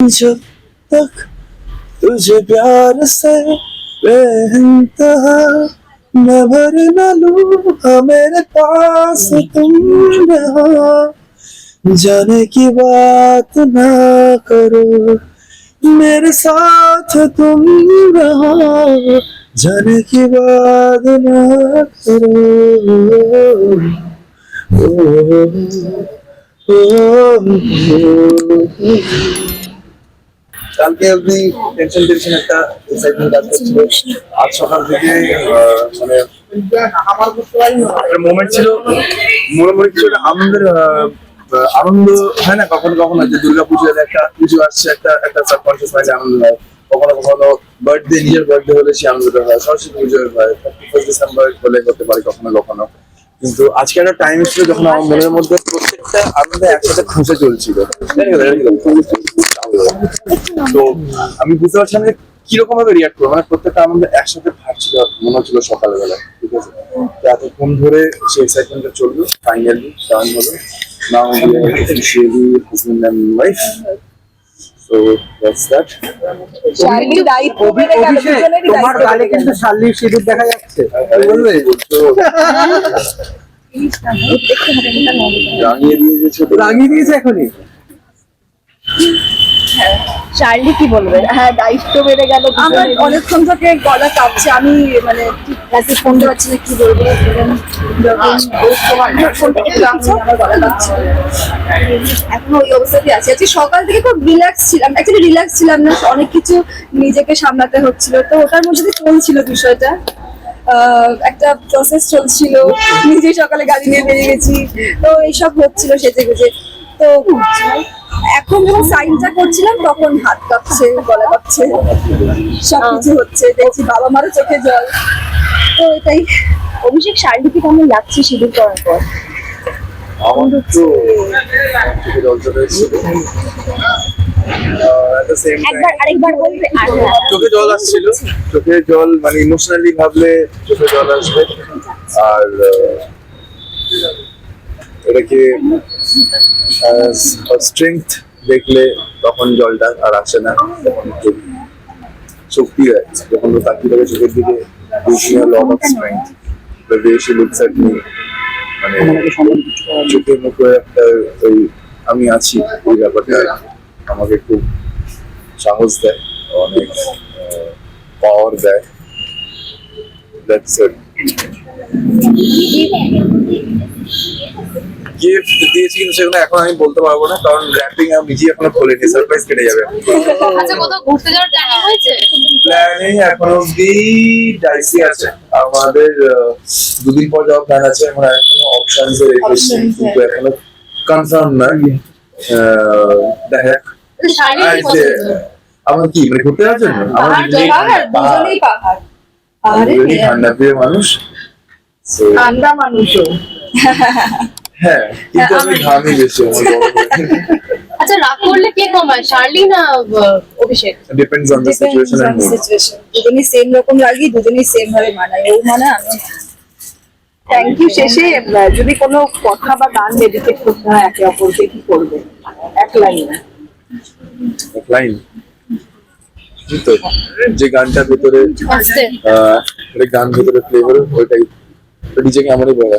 जब तक तुझे प्यार से बेइंतहा न भर न लू मेरे पास तुम रहो जाने की बात ना करो मेरे साथ तुम रहो जाने की बात ना करो ओ, ओ, ओ, কালকে অব্দি টেনশন টেনশন একটা এক্সাইটমেন্ট কাজ করছিল। আজ সকাল থেকে মানে মোমেন্ট ছিল মনে মনে কিছু আহ, আনন্দ হয় না কখনো কখনো যে দুর্গা পুজোর একটা পুজো আসছে একটা একটা সাবকনসিয়াস মাইন্ডে আনন্দ হয়। কখনো কখনো বার্থডে নিজের বার্থডে হলে সে আনন্দটা হয় সরস্বতী পুজো হয় থার্টি ফার্স্ট ডিসেম্বর হলে করতে পারি কখনো কখনো। কিন্তু আজকে একটা টাইম ছিল যখন আমার মনের মধ্যে প্রত্যেকটা আনন্দ একসাথে খুঁজে চলছিল তো আমি বুঝতে পারছিলাম যে কীরকম ভাবে রিয়াক্ট করব। মানে প্রত্যেকটা আনন্দ একসাথে ভাবছিল মনে হচ্ছিল সকালবেলা ঠিক আছে? এতক্ষণ ধরে সেই এক্সাইটমেন্টটা চলল ফাইনালি টার্ন হলো। Now officially husband and wife so that's that তোমার গালে কিন্তু সিঁদুর দেখা যাচ্ছে। বলবে? রাঙিয়ে দিয়েছে ছোট রাঙিয়ে দিয়েছে এখনই। শার্লি কি বলবেন হ্যাঁ দায়িত্ব বেড়ে গেল আমার অনেকক্ষণ থেকে গলা কাঁপছে আমি মানে ঠিক ফোন পাচ্ছি না কি বলব এখন ওই অবস্থাতেই আছি। আজকে সকাল থেকে খুব রিল্যাক্স ছিলাম। অ্যাকচুয়ালি রিল্যাক্স ছিলাম না অনেক কিছু নিজেকে সামলাতে হচ্ছিল। তো ওটার মধ্যে চলছিল বিষয়টা। আহ, একটা প্রসেস চলছিল নিজে সকালে গাড়ি নিয়ে বেরিয়ে গেছি। তো এইসব হচ্ছিল সেজে গুজে। তো এখন যখন সাইনটা করছিলাম তখন হাত কাঁপছে গলা কাঁপছে। সবকিছু হচ্ছে দেখছি বাবা মারও চোখে জল। তো এটাই। অভিষেক শাড়িটি কেমন লাগছে সিঁদুর করার পর আমার তো একবার আরেকবার বলবে চোখে জল আসছিল। চোখে জল মানে ইমোশনালি ভাবলে চোখে জল আসবে। আর এটাকে স্ট্রেংথ দেখলে তখন জলটা আর আসে না, তখন একটু শক্তি হয়। যখন তো তাকিয়ে থাকে চোখের দিকে lot strength the way she looks at me মানে একটা ওই আমি আছি ওই ব্যাপারটা আমাকে খুব সাহস দেয়, অনেক পাওয়ার দেয়। দ্যাটস ইট গিফট দিয়েছি কিন্তু সেগুলো এখন আমি বলতে পারব না কারণ র্যাপিং আমি নিজেই এখনও খোলেনি সারপ্রাইজ কেটে যাবে। আচ্ছা কোথাও ঘুরতে যাওয়ার প্ল্যানিং হয়েছে? প্ল্যানিং এখন অব্দি ডাইসি আছে আমাদের আহ, দুদিন পর যাওয়ার প্ল্যান আছে আমরা এখনও অপশনস এ রেখেছি কিন্তু এখনও কনফার্ম না আহ, দেখা আমার কি মানে ঘুরতে যাওয়ার জন্য? আমার পাহাড় ঠান্ডা প্রিয় মানুষ ঠান্ডা মানুষও। হ্যাঁ কিন্তু আমি ঘামি বেশি আচ্ছা রাগ করলে কে কমায় শার্লি না Abhishek? Depends on the situation and mood দুজনই সেম রকম লাগি দুজনই সেম ভাবে মানায়। ও মানে আমি থ্যাংক ইউ শেষে যদি কোনো কথা বা গান ডেডিকেট করতে হয় একে অপরকে কি করবে? এক লাইনে। লাইন? তো যে গানটার ভিতরে আহ, গান ভিতরে প্লে হলো ওইটাই। ডিজেকে আমারই বলা।